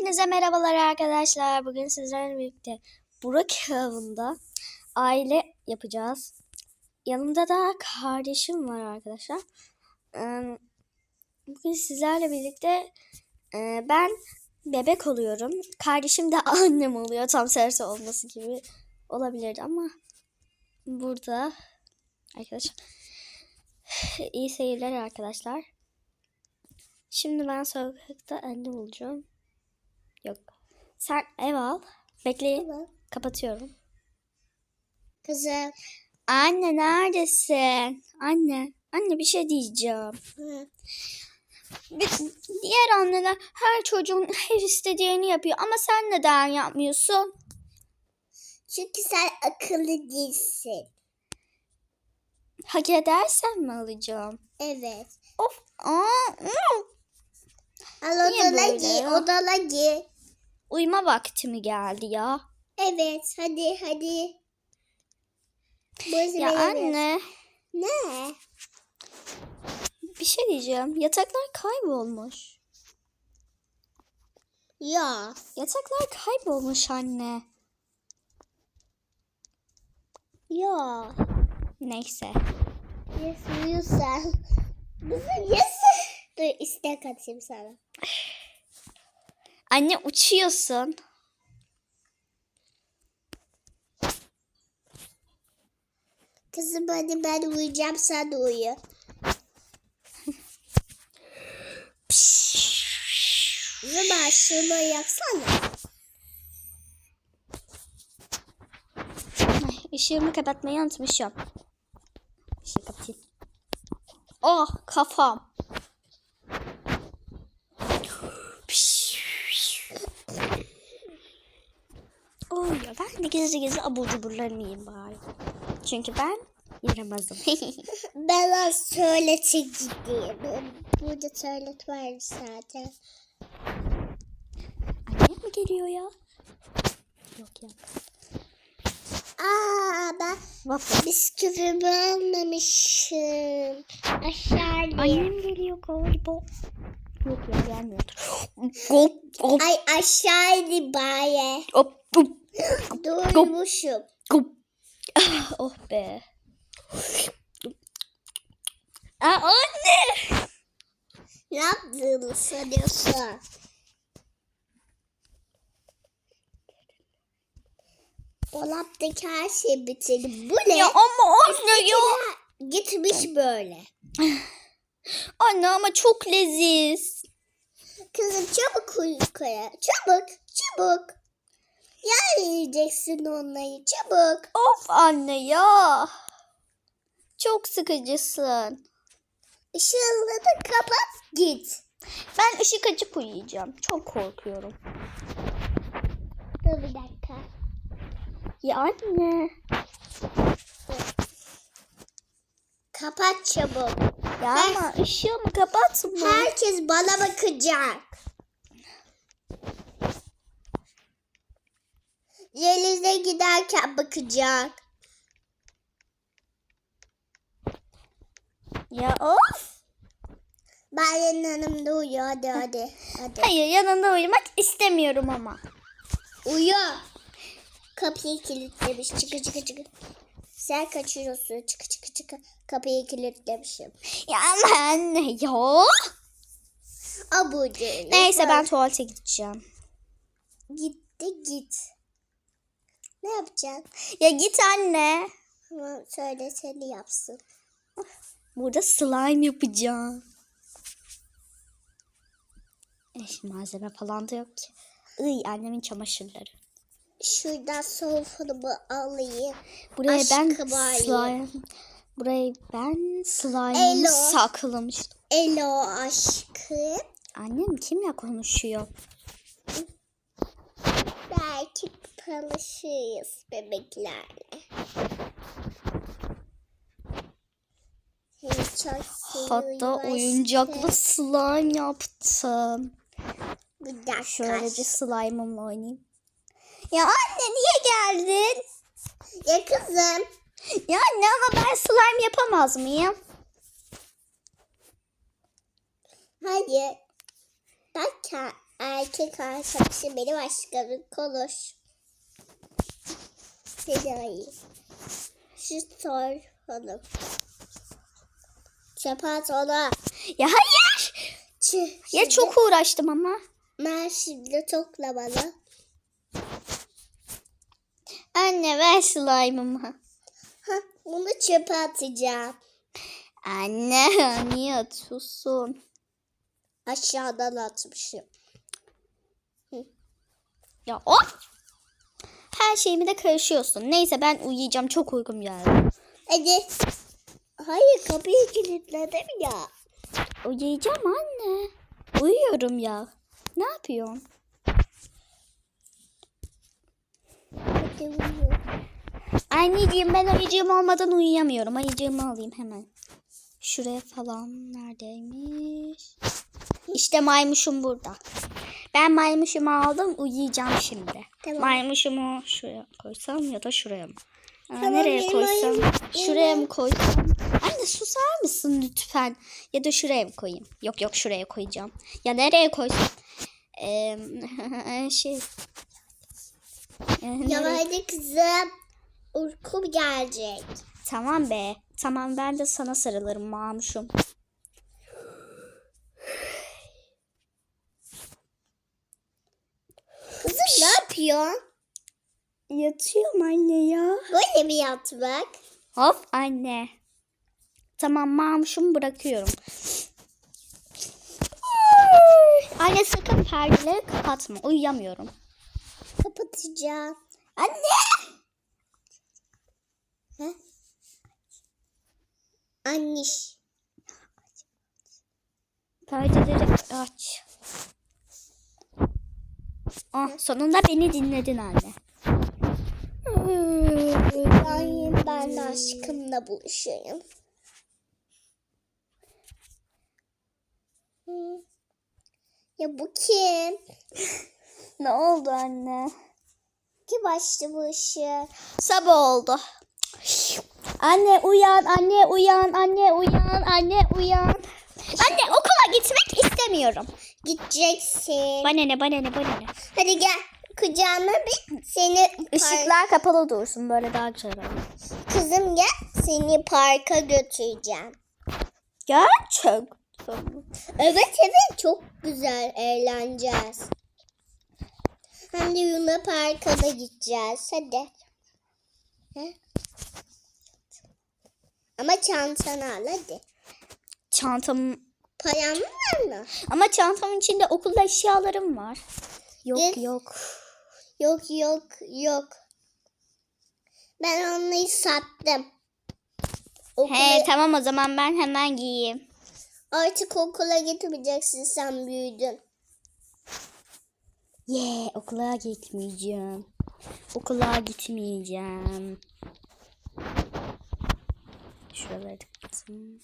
Hepinize merhabalar arkadaşlar. Bugün sizlerle birlikte Burak avında aile yapacağız. Yanımda da kardeşim var arkadaşlar. Bugün sizlerle birlikte e, ben bebek oluyorum. Kardeşim de annem oluyor. Tam tersi olması gibi olabilirdi ama burada arkadaşlar iyi seyirler arkadaşlar. Şimdi ben sokakta anne olacağım. Yok. Sen ev al. Bekleyin. Tamam. Kapatıyorum. Kızım. Anne neredesin? Anne. Anne bir şey diyeceğim. Hı. Diğer anneler her çocuğun her istediğini yapıyor ama sen neden yapmıyorsun? Çünkü sen akıllı değilsin. Hak edersen mi alacağım? Evet. Of. Aa. Al odana böyle gi, ya? odana gi. Uyuma vakti mi geldi ya? Evet, hadi hadi. Boz Ya anne Ne? bir şey diyeceğim. Yataklar kaybolmuş. Ya. Yataklar kaybolmuş anne. Ya. Neyse. Yes, uyusan. Bizi yes. Dur istek atayım sana. Anne uçuyorsun. Kızım hadi ben uyuyacağım sen de uyu. Zıma şunu yaksana. Ay, ışığımı kapatmayı unutmuşum. Işığı kapatayım. Oh kafam. Oh ya ben de gizli gizli abur cuburlarımı yiyeyim bari. Çünkü ben yaramazım. Ben az tuvalete gideyim. Burada tuvalet var zaten. Annem mi geliyor ya? Yok ya. Aa ben Waffle. bisküvimi almamışım. Aşağı ineyim. Annem geliyor galiba. Yok ya hop Ay aşağı ineyim bari. hop hop Doymuşum. Ah, Oh be. Aa, anne. Ne yaptığını sanıyorsun? Dolaptaki her şeyi bitirdim. Bu ne? Ya ama anne ya. Gitmiş böyle. Anne ama çok leziz. Kızım çabuk uykuya. Çabuk. Çabuk. Yiyeceksin onları. Çabuk. Of anne ya. Çok sıkıcısın. Işığını da kapat git. Ben ışık açıp uyuyacağım. Çok korkuyorum. Dur bir dakika. Ya anne. Kapat çabuk. Ya ama ışığımı kapatma. Herkes bana bakacak. Giderken bakacak. Ya of. Bayan Hanım da uyuyor. Hadi hadi. Hadi. Hayır yanında uyumak istemiyorum ama. Uyu. Kapıyı kilitlemiş. Çıkı çıkı çıkı. Sen kaçıyorsun. Çıkı çıkı çıkı. Kapıyı kilitlemişim. Ya ama anne ya. Abucu. Neyse ben tuvalete gideceğim. Gitti git. Ne yapacaksın? Ya git anne. Tamam, Söyle seni yapsın. Burada slime yapacağım. Eh, malzeme falan da yok ki. Iy annemin çamaşırları. Şuradan sofunumu alayım. Buraya ben Aşkım alayım. slime... Buraya ben slime'ımı Elo. saklamıştım. Elo aşkım. Annem kimle konuşuyor? Belki tanışırız bebeklerle. Hatta oyuncaklı slime yaptım. Bir dakika. Şöylece slime'ımla oynayayım. Ya anne niye geldin? Ya kızım. Ya anne ama ben slime yapamaz mıyım? Hayır. Ke- erkek arkadaşı benim aşkımın konuş. Seda'yı. Şu sor hanım. Çapat ona. Ya hayır. Çı, Ya çok uğraştım ama. Ben şimdi topla bana. Anne ver slime'ımı. Bunu çöpe atacağım. Anne niye atıyorsun? Aşağıdan atmışım. Ya of. Her şeyimi de karışıyorsun. Neyse ben uyuyacağım. Çok uykum geldi. Hadi. Hayır kapıyı kilitledim ya. Uyuyacağım anne. Uyuyorum ya. Ne yapıyorsun? Hadi uyu. Anneciğim ben ayıcığım olmadan uyuyamıyorum. Ayıcığımı alayım hemen. Şuraya falan neredeymiş? İşte maymuşum burada. Ben maymuşumu aldım uyuyacağım şimdi. Tamam. Maymuşumu şuraya koysam ya da şuraya mı? Aa, Tamam, nereye koysam? ayım- Şuraya mı koysam? Anne susar mısın lütfen? Ya da şuraya mı koyayım? Yok yok şuraya koyacağım. Ya nereye koysam? Ee, şey. Ya hadi kızım. Uykum gelecek. Tamam be. Tamam ben de sana sarılırım mamuşum. Kızım ne yapıyorsun? Yatıyorum anne ya. Böyle mi yatmak? Hop anne. Tamam mamuşumu bırakıyorum. Anne sakın perdeleri kapatma. Uyuyamıyorum. Kapatacağım. Anne. Ha? Anniş. Perdeleri aç. Ah, sonunda beni dinledin anne. Ben, ben aşkımla buluşayım. Ya bu kim? Ne oldu anne? Kim açtı bu ışığı? Sabah oldu. Anne uyan, anne uyan, anne uyan, anne uyan. Anne okula gitmek istemiyorum. Gideceksin. Bana ne, bana ne, bana ne. Hadi gel. Kucağıma bir seni Işıklar kapalı dursun böyle daha güzel olur. Kızım gel seni parka götüreceğim. Gerçek. Evet evet çok güzel eğleneceğiz. Hem de Yuna Park'a da gideceğiz. Hadi. He? Ama çantanı al hadi. Çantam Paran var mı? ama çantamın içinde okulda eşyalarım var. Yok Gel. yok. Yok yok yok. Ben onları sattım. Okula, He tamam o zaman ben hemen giyeyim. Artık okula gitmeyeceksin sen büyüdün. Ye okula gitmeyeceğim. Okula gitmeyeceğim. Şuraları kapatayım.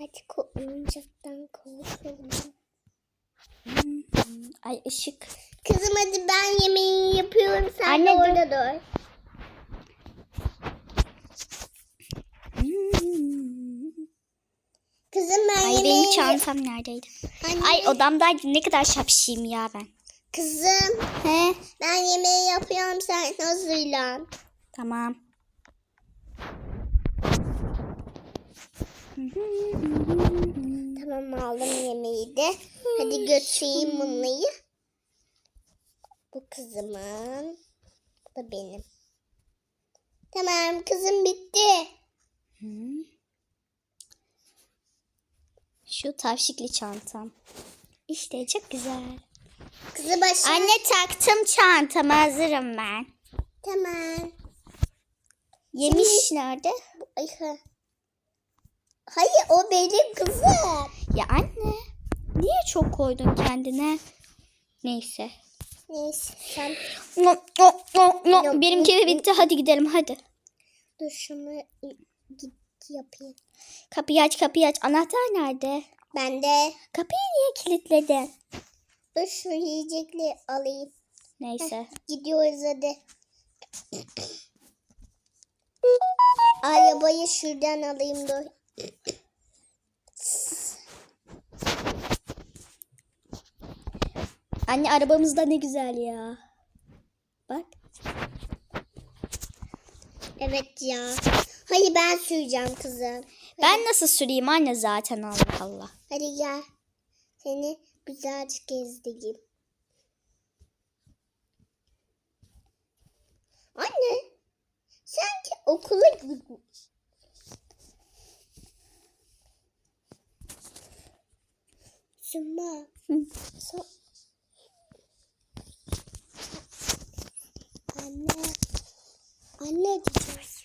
Hadi ko oyuncaktan konuşalım. Ay ışık. Kızım hadi ben yemeğini yapıyorum sen Anne, de dur. orada dur. Kızım ben Ay yemeği... benim çantam neredeydi? Anne, Ay odamdaydı. Ne kadar şapşiyim ya ben. Kızım He? ben yemeği yapıyorum sen hazırlan. Tamam. Tamam aldım yemeği de. Hadi götüreyim bunları. Bu kızımın. Bu da benim. Tamam kızım bitti. Şu tavşikli çantam. İşte çok güzel. Kızı başına. Anne taktım çantamı hazırım ben. Tamam. Yemiş nerede? Ay. Hayır o benim kızım. Ya anne. Niye çok koydun kendine? Neyse. Neyse sen No, no, no, no. Yok, Benimki yok, bitti. Hadi gidelim hadi. dur şunu git yapayım. Kapıyı aç kapıyı aç. Anahtar nerede? Ben de Kapıyı niye kilitledin? dur şu yiyecekleri alayım. Neyse. Gidiyoruz hadi. Arabayı şuradan alayım dur. Anne arabamız da ne güzel ya. Bak. Evet ya. Hayır ben süreceğim kızım. Ben nasıl süreyim anne zaten Allah Allah. Hadi gel. Seni güzelce gezdireyim. Anne. Sanki okula So Anne. Anne diyeceğiz.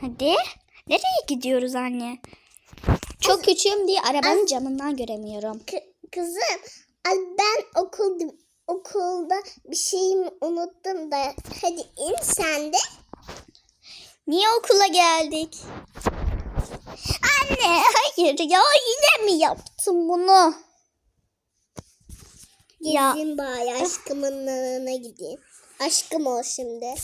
Hadi. Nereye gidiyoruz anne? Çok küçüğüm diye arabanın camından göremiyorum. Kızım ben okulda okulda bir şeyimi unuttum da hadi in sen de. Niye okula geldik? Anne hayır ya yine mi yaptım bunu? Ya. Gezin bari aşkımın yanına gideyim. Aşkım ol şimdi.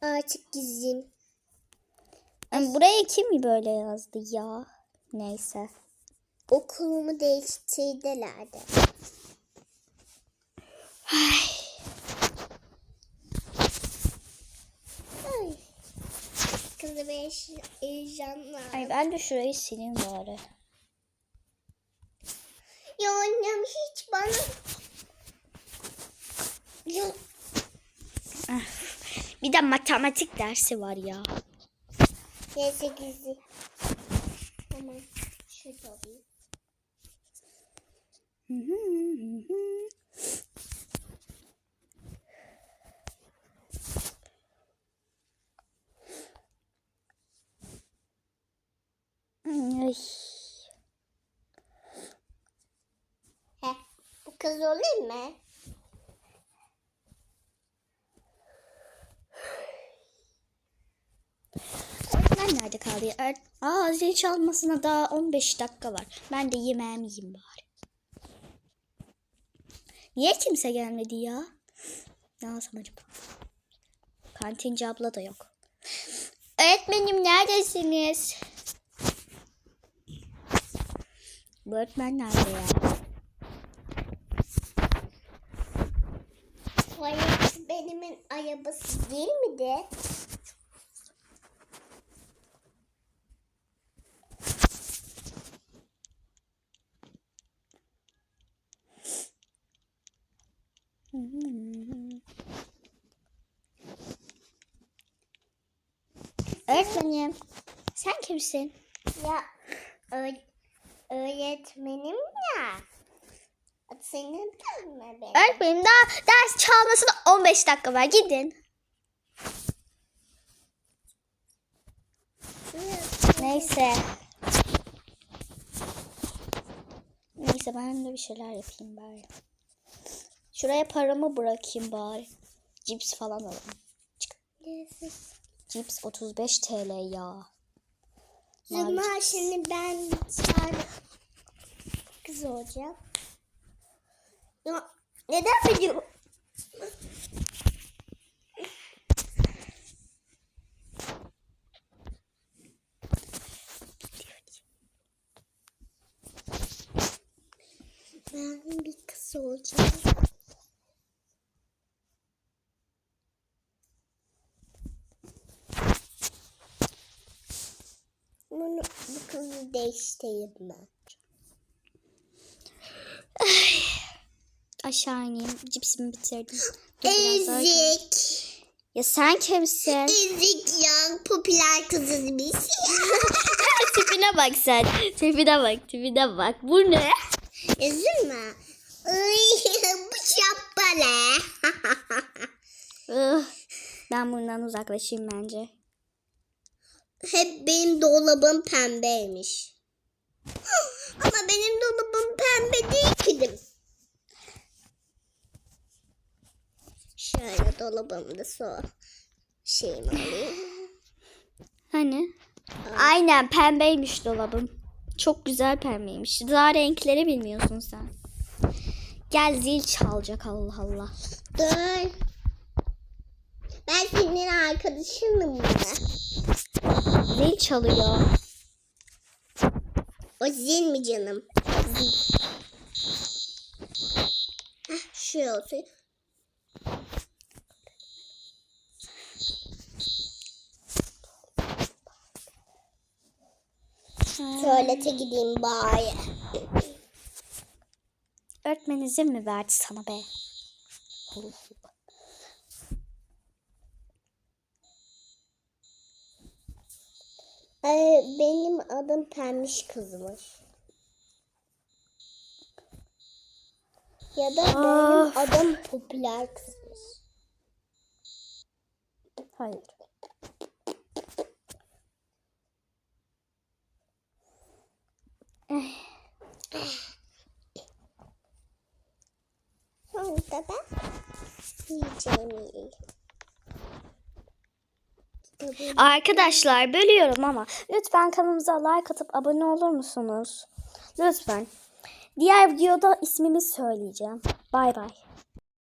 Artık gizliyim. Ay, Buraya kim böyle yazdı ya? Neyse. Okulumu değiştirdilerdi. Ay. Kızım heyecan- heyecanla. Ay ben de şurayı sileyim bari. Ya annem hiç bana... Ya Bir de matematik dersi var ya. neyse gizli. Tamam. Şurada alayım. Ay. He, bu kız olayım mı? Ben nerede kaldı? Er- Aa zil çalmasına daha 15 dakika var. Ben de yemeğimi yiyeyim bari. Niye kimse gelmedi ya? Ne alsam acaba? Kantinci abla da yok. Öğretmenim neredesiniz? Bu öğretmen nerede ya? Hayır, benim arabası değil mi de? Öğretmenim sen kimsin? Ya öğ- öğretmenim ya. Senin de mi benim? Öğretmenim daha ders çalmasına 15 dakika var. Gidin. Neyse. Neyse ben de bir şeyler yapayım bari. Şuraya paramı bırakayım bari. Cips falan alalım. Cips 35 TL ya. Zuma şimdi ben kız olacağım. Ya neden biliyorum? Ben bir kız olacağım. Bunu değiştireyim ben. Aşağı ineyim. Cipsimi bitirdim. Dur biraz daha- Ezik. Ya sen kimsin? Ezik ya. Popüler kızız biz. tipine bak sen. Tipine bak, tipine bak. Bu ne? Üzülme. Ay, bu şapkale. Ih, ben bundan uzaklaşayım bence. Hep benim dolabım pembeymiş. Ama benim dolabım pembe değil ki. Şöyle dolabımda so şeyimi alayım. Hani? Aynen pembeymiş dolabım. Çok güzel pembeymiş. Daha renkleri bilmiyorsun sen. Gel zil çalacak Allah Allah. Dur. Ben senin arkadaşınım mı? Zil çalıyor. O zil mi canım? Zil. Heh, şu olsun. Tuvalete gideyim bari. Öğretmen izin mi verdi sana be? Ee, benim adım Pembiş kızmış. Ya da benim Of. adım Popüler kızmış. Hayır. Sonra da ben yiyeceğimi yiyeyim. Arkadaşlar bölüyorum ama lütfen kanalımıza like atıp abone olur musunuz? Lütfen. Diğer videoda ismimi söyleyeceğim. Bay bay.